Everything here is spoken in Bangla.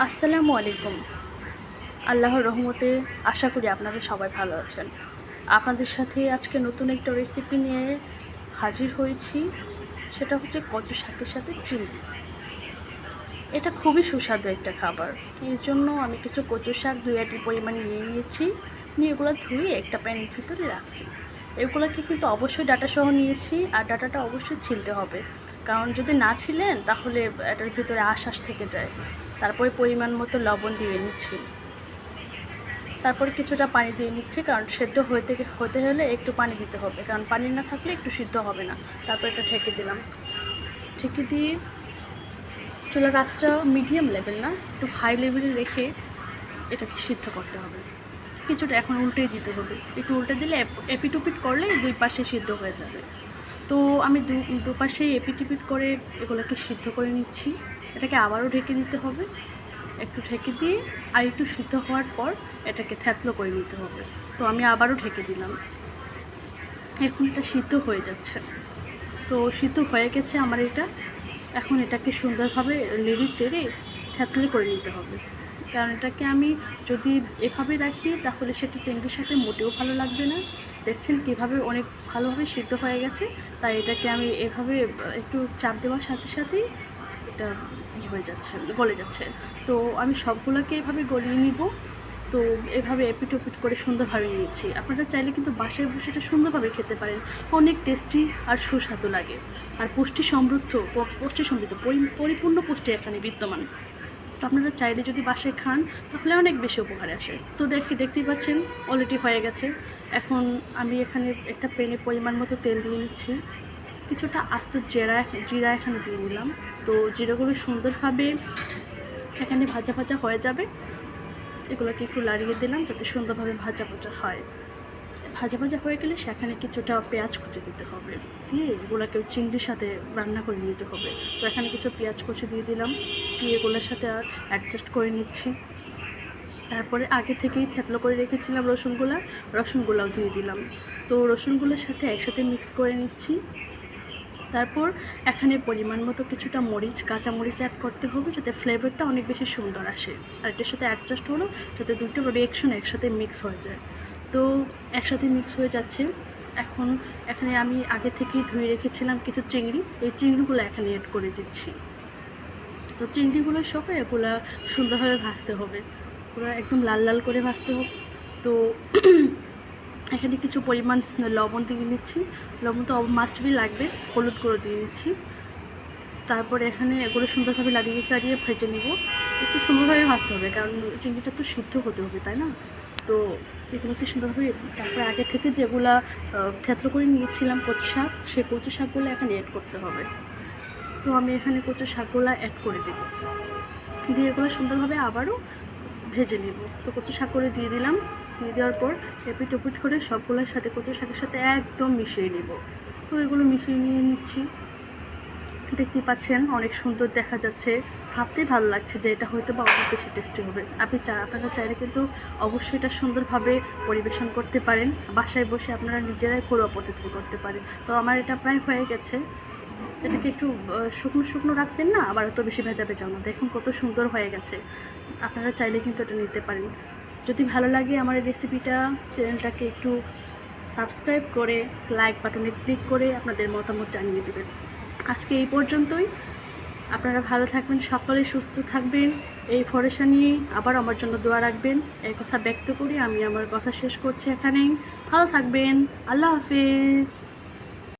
আসসালামু আলাইকুম। আল্লাহর রহমতে আশা করি আপনারা সবাই ভালো আছেন। আপনাদের সাথে আজকে নতুন একটা রেসিপি নিয়ে হাজির হয়েছি। সেটা হচ্ছে কচু শাকের সাথে চিংড়ি এটা খুবই সুস্বাদু একটা খাবার। এর জন্য আমি কিছু কচু শাক দুই আটি পরিমাণ নিয়ে নিয়েছি। নিয়ে এগুলো ধুয়ে একটা প্যানের ভিতরে রাখছি। এগুলোকে কিন্তু অবশ্যই ডাটা সহ নিয়েছি আর ডাটাটা অবশ্যই ছিলতে হবে। কারণ যদি না ছিলেন তাহলে এটার ভিতরে আশ্বাস থেকে যায়। তারপরে পরিমাণ মতো লবণ দিয়ে নিচ্ছি। তারপরে কিছুটা পানি দিয়ে নিচ্ছি, কারণ সেদ্ধ হতে হতে হলে একটু পানি দিতে হবে, কারণ পানি না থাকলে একটু সিদ্ধ হবে না। তারপর এটা ঠেকে দিলাম। ঠেকে দিয়ে চুলার গাছটা মিডিয়াম লেভেল না, একটু হাই লেভেলে রেখে এটাকে সিদ্ধ করতে হবে। কিছুটা এখন উল্টেই দিতে হবে। একটু উল্টে দিলে এপ- এপিটুপিট করলে দুই পাশে সিদ্ধ হয়ে যাবে। তো আমি দু দুপাশে এপিটিপিট করে এগুলোকে সিদ্ধ করে নিচ্ছি। এটাকে আবারও ঢেকে দিতে হবে। একটু ঢেকে দিয়ে আর একটু সিদ্ধ হওয়ার পর এটাকে থ্যাতলো করে নিতে হবে। তো আমি আবারও ঢেকে দিলাম। এখন এটা সিদ্ধ হয়ে যাচ্ছে। তো সিদ্ধ হয়ে গেছে আমার এটা। এখন এটাকে সুন্দরভাবে লেড়ি চেড়ে থ্যাতলে করে নিতে হবে। কারণ এটাকে আমি যদি এভাবে রাখি, তাহলে সেটা চিংড়ির সাথে মোটেও ভালো লাগবে না। দেখছেন কীভাবে অনেক ভালোভাবে সিদ্ধ হয়ে গেছে। তাই এটাকে আমি এভাবে একটু চাপ দেওয়ার সাথে সাথেই এটা ই হয়ে যাচ্ছে? গলে যাচ্ছে। তো আমি সবগুলোকে এভাবে গলিয়ে নিব। তো এভাবে এপিট ওপিট করে সুন্দরভাবে নিয়েছি আপনারা চাইলে কিন্তু বাসায় বসে এটা সুন্দরভাবে খেতে পারেন। অনেক টেস্টি আর সুস্বাদু লাগে। আর পুষ্টি সমৃদ্ধ পুষ্টি সমৃদ্ধ পরিপূর্ণ পুষ্টি এখানে বিদ্যমান। তো আপনারা চাইলে যদি বাসায় খান, তাহলে অনেক বেশি উপকারে আসে। তো দেখি, দেখতেই পাচ্ছেন অলরেডি হয়ে গেছে। এখন আমি এখানে একটা পেনে পরিমাণ মতো তেল দিয়ে নিচ্ছি। কিছুটা আস্ত জিরা জিরা এখানে দিয়ে নিলাম তো জিরাগুলো সুন্দরভাবে এখানে ভাজা ভাজা হয়ে যাবে। এগুলোকে একটু লাড়িয়ে দিলাম যাতে সুন্দরভাবে ভাজা ভাজা হয়। ভাজা ভাজা হয়ে গেলে সেখানে কিছুটা পেঁয়াজ কুচি দিতে হবে। দিয়ে এগুলোকে চিংড়ির সাথে রান্না করে নিতে হবে। তো এখানে কিছু পেঁয়াজ কুচি দিয়ে দিলাম। দিয়ে এগুলোর সাথে আর অ্যাডজাস্ট করে নিচ্ছি। তারপরে আগে থেকেই থেতলো করে রেখেছিলাম রসুনগুলা। রসুনগুলাও দিয়ে দিলাম। তো রসুনগুলোর সাথে একসাথে মিক্স করে নিচ্ছি। তারপর এখানে পরিমাণ মতো কিছুটা মরিচ, কাঁচা মরিচ অ্যাড করতে হবে যাতে ফ্লেভারটা অনেক বেশি সুন্দর আসে। আর এটার সাথে অ্যাডজাস্ট হলো যাতে দুটো রিয়েকশন একসাথে মিক্স হয়ে যায়। তো একসাথে মিক্স হয়ে যাচ্ছে। এখন এখানে আমি আগে থেকেই ধুয়ে রেখেছিলাম কিছু চিংড়ি। এই চিংড়িগুলো এখানে অ্যাড করে দিচ্ছি। তো চিংড়িগুলো সহ এগুলো সুন্দরভাবে ভাজতে হবে। পুরো একদম লাল লাল করে ভাজতে হবে। তো এখানে কিছু পরিমাণ লবণ দিয়ে নিচ্ছি। লবণ তো মাস্ট বি লাগবে, হলুদ গুঁড়ো দিয়ে নিচ্ছি। তারপরে এখানে এগুলো সুন্দরভাবে লাগিয়ে চাড়িয়ে ভেজে নিব। একটু সুন্দরভাবে ভাজতে হবে, কারণ চিংড়িটা তো সিদ্ধ হতে হবে, তাই না? তো এগুলোকে সুন্দরভাবে, তারপরে আগে থেকে যেগুলা থেতলো করে নিয়েছিলাম কচু শাক সেই কচু শাকগুলো এখানে অ্যাড করতে হবে। তো আমি এখানে কচু শাকগুলো অ্যাড করে দেব। দিয়ে এগুলো সুন্দরভাবে আবারও ভেজে নেব। তো কচু শাক করে দিয়ে দিলাম। দিয়ে দেওয়ার পর এপিট ওপিট করে সবগুলোর সাথে কচু শাকের সাথে একদম মিশিয়ে নেব। তো এগুলো মিশিয়ে নিয়ে নিচ্ছি। দেখতেই পাচ্ছেন, অনেক সুন্দর দেখা যাচ্ছে। ভাবতেই ভালো লাগছে যে এটা হয়তো বা অনেক বেশি টেস্টি হবে। আপনি চা, আপনারা চাইলে কিন্তু অবশ্যই এটা সুন্দরভাবে পরিবেশন করতে পারেন। বাসায় বসে আপনারা নিজেরাই ঘরোয়া পদ্ধতি করতে পারেন। তো আমার এটা প্রায় হয়ে গেছে। এটাকে একটু শুকনো শুকনো রাখতেন না? আবার অত বেশি ভেজা ভেজাও না। দেখুন কত সুন্দর হয়ে গেছে। আপনারা চাইলে কিন্তু এটা নিতে পারেন। যদি ভালো লাগে আমার এই রেসিপিটা চ্যানেলটাকে একটু সাবস্ক্রাইব করে লাইক বাটনে ক্লিক করে আপনাদের মতামত জানিয়ে দেবেন। আজকে এই পর্যন্তই। আপনারা ভালো থাকবেন, সকলে সুস্থ থাকবেন। এই ফরেশা নিয়ে আবার আমার জন্য দোয়া রাখবেন। এই কথা ব্যক্ত করি, আমি আমার কথা শেষ করছি এখানেই। ভালো থাকবেন। আল্লাহ হাফিজ।